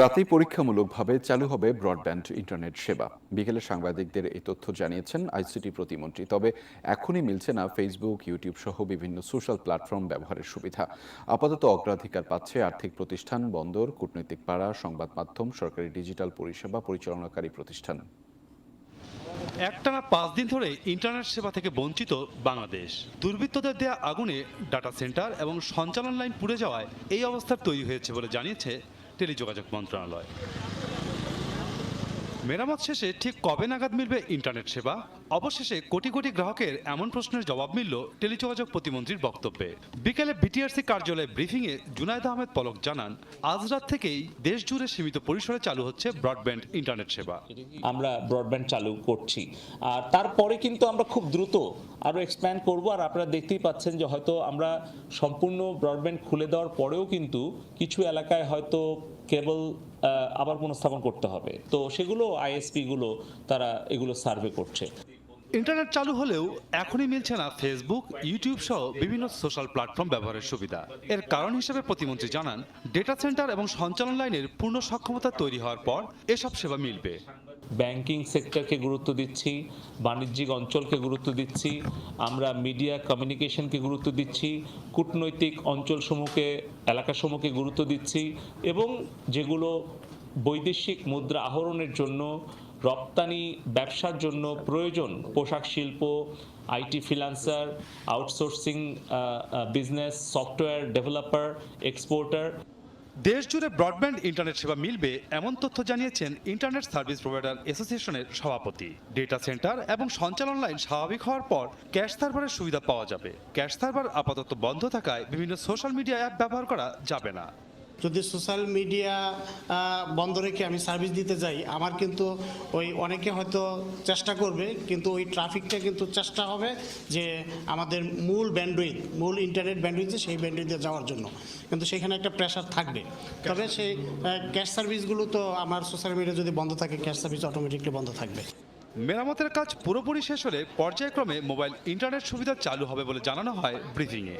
রাতেই পরীক্ষামূলকভাবে চালু হবে ব্রডব্যান্ড ইন্টারনেট সেবা। বিকেলে সাংবাদিকদের এই তথ্য জানিয়েছেন আইসিটি প্রতিমন্ত্রী। তবে এখনই মিলছে না ফেসবুক ইউটিউব সহ বিভিন্ন সোশ্যাল প্ল্যাটফর্ম ব্যবহারের সুবিধা। আপাতত অগ্রাধিকার পাচ্ছে আর্থিক প্রতিষ্ঠান, বন্দর, কূটনৈতিক পাড়া, সংবাদ মাধ্যম, সরকারি ডিজিটাল পরিষেবা, পরিচালনাকারী প্রতিষ্ঠান। একটানা পাঁচ দিন ধরে ইন্টারনেট সেবা থেকে বঞ্চিত বাংলাদেশ। দুর্বৃত্তদের দেয়া আগুনে ডাটা সেন্টার এবং সঞ্চালন লাইন পুড়ে যাওয়ায় এই অবস্থার তৈরি হয়েছে বলে জানিয়েছে টেলিযোগাযোগ মন্ত্রণালয়। মেরামত শেষে ঠিক কবে নাগাদ মিলবে ইন্টারনেট সেবা? অবশেষে কোটি কোটি গ্রাহকের এমন প্রশ্নের জবাব মিলল টেলিযোগাযোগ প্রতিমন্ত্রীর বক্তব্যে। বিকেলে বিটিআরসি কার্যালয়ে ব্রিফিংয়ে জুনায়দ আহমেদ পলক জানান, আজ রাত থেকেই দেশ জুড়ে সীমিত পরিসরে চালু হচ্ছে ব্রডব্যান্ড ইন্টারনেট সেবা। আমরা ব্রডব্যান্ড চালু করছি। আর তারপরে কিন্তু আমরা খুব দ্রুত আরও এক্সপ্যান্ড করব। আর আপনারা দেখতেই পাচ্ছেন যে হয়তো আমরা সম্পূর্ণ ব্রডব্যান্ড খুলে দেওয়ার পরেও কিন্তু কিছু এলাকায় হয়তো কেবল আবার পুনঃস্থাপন করতে হবে। তো সেগুলো আইএসপি গুলো তারা এগুলো সার্ভে করছে। ইন্টারনেট চালু হলেও এখনই মিলছে না ফেসবুক ইউটিউব সহ বিভিন্ন সোশ্যাল প্ল্যাটফর্ম ব্যবহারের সুবিধা। এর কারণ হিসেবে প্রতিমন্ত্রী জানান ডেটা সেন্টার এবং সঞ্চালন লাইনের পূর্ণ সক্ষমতা তৈরি হওয়ার পর এসব সেবা মিলবে। ব্যাংকিং সেক্টরকে গুরুত্ব দিচ্ছি, বাণিজ্যিক অঞ্চলকে গুরুত্ব দিচ্ছি, আমরা মিডিয়া কমিউনিকেশনকে গুরুত্ব দিচ্ছি, কূটনৈতিক অঞ্চলসমূহকে, এলাকাসমূহকে গুরুত্ব দিচ্ছি এবং যেগুলো বৈদেশিক মুদ্রা আহরণের জন্য রপ্তানি ব্যবসার জন্য প্রয়োজন পোশাক শিল্প IT freelancer outsourcing business, software developer, exporter. দেশ জুড়ে ব্রডব্যান্ড ইন্টারনেট সেবা মিলবে এমন তথ্য জানিয়েছেন ইন্টারনেট সার্ভিস প্রোভাইডার অ্যাসোসিয়েশনের সভাপতি। ডেটা সেন্টার এবং সঞ্চালন লাইন স্বাভাবিক হওয়ার পর ক্যাশ সার্ভারের সুবিধা পাওয়া যাবে। ক্যাশ সার্ভার আপাতত বন্ধ থাকায় বিভিন্ন সোশ্যাল মিডিয়া অ্যাপ ব্যবহার করা যাবে না। যদি সোশ্যাল মিডিয়া বন্ধ রেখে আমি সার্ভিস দিতে যাই, আমার কিন্তু ওই অনেকে হয়তো চেষ্টা করবে, কিন্তু ওই ট্রাফিকটা কিন্তু চেষ্টা হবে যে আমাদের মূল ব্যান্ডউইথ মূল ইন্টারনেট ব্যান্ডউইথে সেই ব্যান্ডউইথে যাওয়ার জন্য। কিন্তু সেখানে একটা প্রেশার থাকবে। তবে সেই ক্যাশ সার্ভিসগুলো তো আমার সোশ্যাল মিডিয়া যদি বন্ধ থাকে ক্যাশ সার্ভিস অটোমেটিকলি বন্ধ থাকবে। মেরামতের কাজ পুরোপুরি শেষ হলে পর্যায়ক্রমে মোবাইল ইন্টারনেট সুবিধা চালু হবে বলে জানানো হয় ব্রিফিংয়ে।